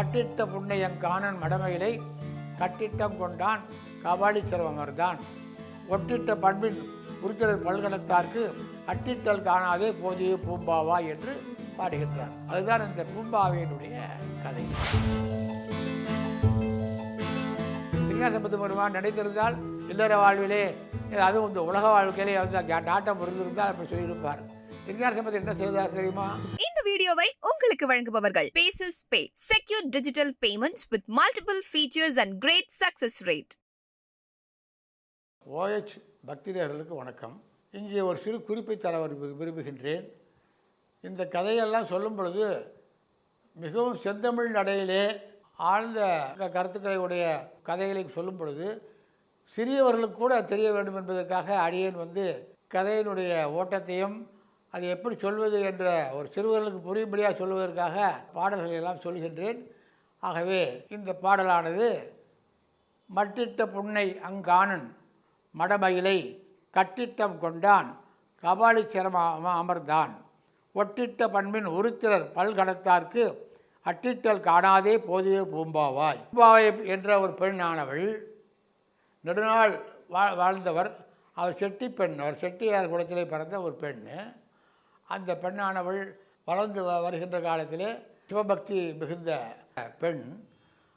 மட்டிட்ட புண்ணையங்கானன் மடமையிலை கட்டிட்டம் கொண்டான். கபாலி செல்வமர்தான் ஒட்டிட்ட பண்பின் உருத்திரர் பல்கலத்தார்க்கு அட்டிட்டல் காணாதே போதிய பூம்பாவா என்று பாடுகின்றார். அதுதான் இந்த பூம்பாவையினுடைய கதை. விஞ்ஞாசபத்து பெருமான் நினைத்திருந்தால் இல்லற வாழ்விலே அதுவும் இந்த உலக வாழ்க்கையிலே வந்து நாட்டம் இருந்திருந்தால் அப்படி சொல்லியிருப்பார். விஞ்ஞாசபத்து என்ன செய்தார் தெரியுமா? இந்த வீடியோவை உங்களுக்கு வழங்குபவர்கள் paces pay secure digital payments with multiple features and great success rate oh பக்திரியர்களுக்கு வணக்கம். இங்கே ஒரு சிறு குறிப்பை தர விரும்பு- விரும்புகின்றேன். இந்த கதையெல்லாம் சொல்லும் பொழுது மிகவும் செந்தமிழ் நடையிலே ஆழ்ந்த கருத்துக்களை உடைய கதைகளை சொல்லும் பொழுது சிறியவர்களுக்கு கூட தெரிய வேண்டும் என்பதற்காக அடியேன் வந்து கதையினுடைய ஓட்டத்தையும் அது எப்படி சொல்வது என்ற ஒரு சிறுவர்களுக்கு புரியும்படியாக சொல்வதற்காக பாடல்களை எல்லாம் சொல்கின்றேன். ஆகவே இந்த பாடலானது மட்டிட்ட புன்னை அங்கானன் மடமயிலை கட்டிட்டம் கொண்டான் கபாலி சிரம அமர்ந்தான். ஒட்டிட்ட பண்பின் உருத்திரர் பல்கடத்தார்க்கு அட்டிட்டல் காணாதே போதிய பூம்பாவாய். பூம்பாவை என்ற ஒரு பெண்ணானவள் நெடுநாள் வா வாழ்ந்தவர் அவர் செட்டி பெண் அவர் செட்டியார் குலத்திலே பிறந்த ஒரு பெண்ணு. அந்த பெண்ணானவள் வளர்ந்து வ- வருகின்ற காலத்தில் சிவபக்தி மிகுந்த பெண்.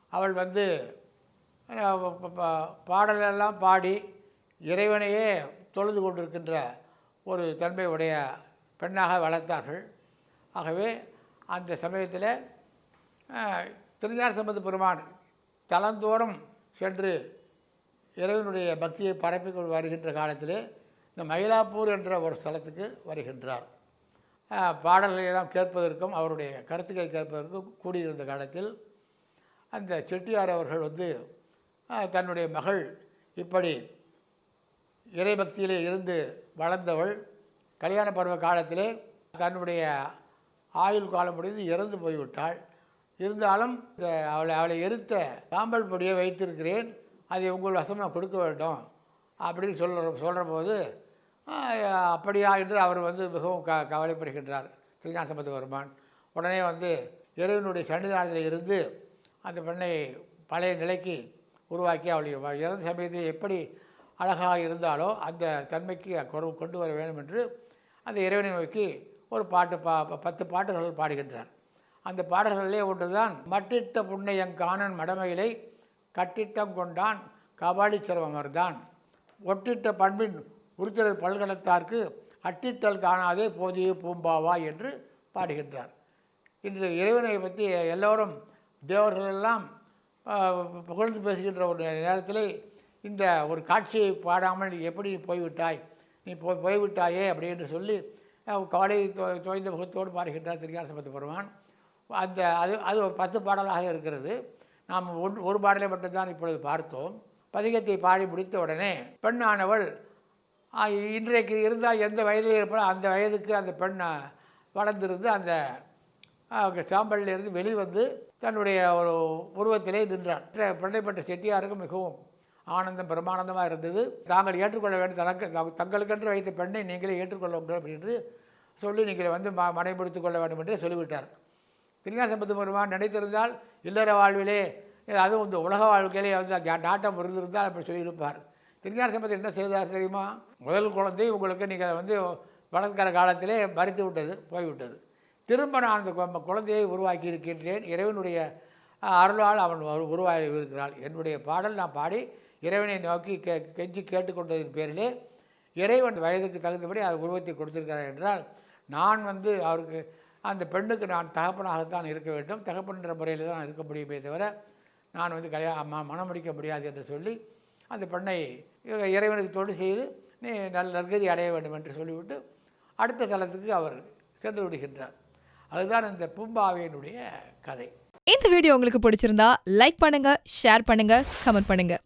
அவள் வந்து பாடலெல்லாம் பாடி இறைவனையே தொழுது கொண்டிருக்கின்ற ஒரு தன்மை உடைய பெண்ணாக வளர்த்தார்கள். ஆகவே அந்த சமயத்தில் திருஞான சம்பந்த பெருமான் தலந்தோறும் சென்று இறைவனுடைய பக்தியை பரப்பி வருகின்ற காலத்திலே இந்த மயிலாப்பூர் என்ற ஒரு ஸ்தலத்துக்கு வருகின்றார். பாடல்களெல்லாம் கேட்பதற்கும் அவருடைய கருத்துக்களை கேட்பதற்கும் கூடியிருந்த காலத்தில் அந்த செட்டியார் அவர்கள் வந்து தன்னுடைய மகள் இப்படி இறைபக்தியிலே இருந்து வளர்ந்தவள். கல்யாண பருவ காலத்திலே தன்னுடைய ஆயுள் காலம் முடிந்து இறந்து போய்விட்டாள். இருந்தாலும் இந்த அவளை அவளை எரித்த சாம்பல் பொடியை வைத்திருக்கிறேன். அதை உங்கள் வசம் நான் கொடுக்க வேண்டும். அப்படின்னு சொல்கிற சொல்கிற போது அப்படியா என்று அவர் வந்து மிகவும் க கவலைப்படுகின்றார். திருஞாசம்பந்த பெருமான் உடனே வந்து இறைவனுடைய சன்னிதானத்தில் இருந்து அந்த பெண்ணை பழைய நிலைக்கு உருவாக்கி அவளுடைய இறந்த சமயத்தில் எப்படி அழகாக இருந்தாலோ அந்த தன்மைக்கு கொண்டு கொண்டு வர வேண்டும் என்று அந்த இறைவனை நோக்கி ஒரு பாட்டு பா பத்து பாட்டுகள் பாடுகின்றார். அந்த பாடல்களிலே ஒன்றுதான் மட்டிட்ட புண்ணையங்கானன் மடமையிலை கட்டிட்டம் கொண்டான் கபாலி சிரமமர்தான் ஒட்டிட்ட பண்பின் உருத்திரர் பல்கலத்தார்க்கு அட்டிட்டல் காணாதே போதிய பூம்பாவா என்று பாடுகின்றார். இன்று இறைவனை பற்றி எல்லோரும் தேவர்களெல்லாம் புகழ்ந்து பேசுகின்ற ஒரு நேரத்தில் இந்த ஒரு காட்சியை பாடாமல் நீ எப்படி நீ போய்விட்டாய் நீ போய் போய்விட்டாயே அப்படி என்று சொல்லி கவலை தோ- தோய்ந்த முகத்தோடு பாடுகின்றார் திருஞான சம்பந்த பெருமான். அந்த அது அது ஒரு பத்து பாடலாக இருக்கிறது. நாம் ஒன் ஒரு பாடலை மட்டும்தான் இப்பொழுது பார்த்தோம். பதிகத்தை பாடி முடித்த உடனே பெண்ணானவள் இன்றைக்கு இருந்தால் எந்த வயதில் இருப்பாலும் அந்த வயதுக்கு அந்த பெண் வளர்ந்துருந்து அந்த சாம்பலிலிருந்து வெளிவந்து தன்னுடைய ஒரு உருவத்திலே நின்றான் பெ- பெண்ணைப்பட்ட செட்டியாருக்கு மிகவும் ஆனந்தம் பிரமானந்தமாக இருந்தது. தாங்கள் ஏற்றுக்கொள்ள வேண்டும் தனக்கு தங்களுக்கென்று வைத்த பெண்ணை நீங்களே ஏற்றுக்கொள்ளுங்கள் அப்படின்னு சொல்லி நீங்கள் வந்து ம மனைப்படுத்திக் கொள்ள வேண்டும் என்று சொல்லிவிட்டார். திருஞாசம்பத்து பெருமான் நினைத்திருந்தால் இல்லற வாழ்விலே அதுவும் இந்த உலக வாழ்க்கையிலே வந்து நாட்டம் இருந்திருந்தால் அப்படி சொல்லியிருப்பார். திருஞான சம்பந்தர் என்ன செய்தார் தெரியுமா? முதல் குழந்தை உங்களுக்கு நீங்கள் வந்து வளர்க்கிற காலத்திலே மறித்து விட்டது போய்விட்டது. திரும்ப நான் அந்த குழந்தையை உருவாக்கி இருக்கின்றேன். இறைவனுடைய அருளால் அவன் உருவாகி இருக்கிறாள் என்னுடைய பாடல் நான் பாடி இறைவனை நோக்கி கே கெஞ்சி கேட்டுக்கொண்டதின் பேரிலே இறைவன் வயதுக்கு தகுந்தபடி அது உருவத்தை கொடுத்திருக்கிறார் என்றால் நான் வந்து அவருக்கு அந்த பெண்ணுக்கு நான் தகப்பனாகத்தான் இருக்க வேண்டும். தகப்பன்ற முறையில் தான் இருக்க முடியுமே தவிர நான் வந்து கல்யாணம் மனமுடிக்க மனம் முடிக்க முடியாது என்று சொல்லி அந்த பெண்ணை இவ- இறைவனுக்கு தொண்டு செய்து நீ நல்ல நற்கதி அடைய வேண்டும் என்று சொல்லிவிட்டு அடுத்த தளத்துக்கு அவர் சென்று விடுகின்றார். அதுதான் இந்த பூம்பாவையினுடைய கதை. இந்த வீடியோ உங்களுக்கு பிடிச்சிருந்தா லைக் பண்ணுங்க ஷேர் பண்ணுங்க கமெண்ட் பண்ணுங்க.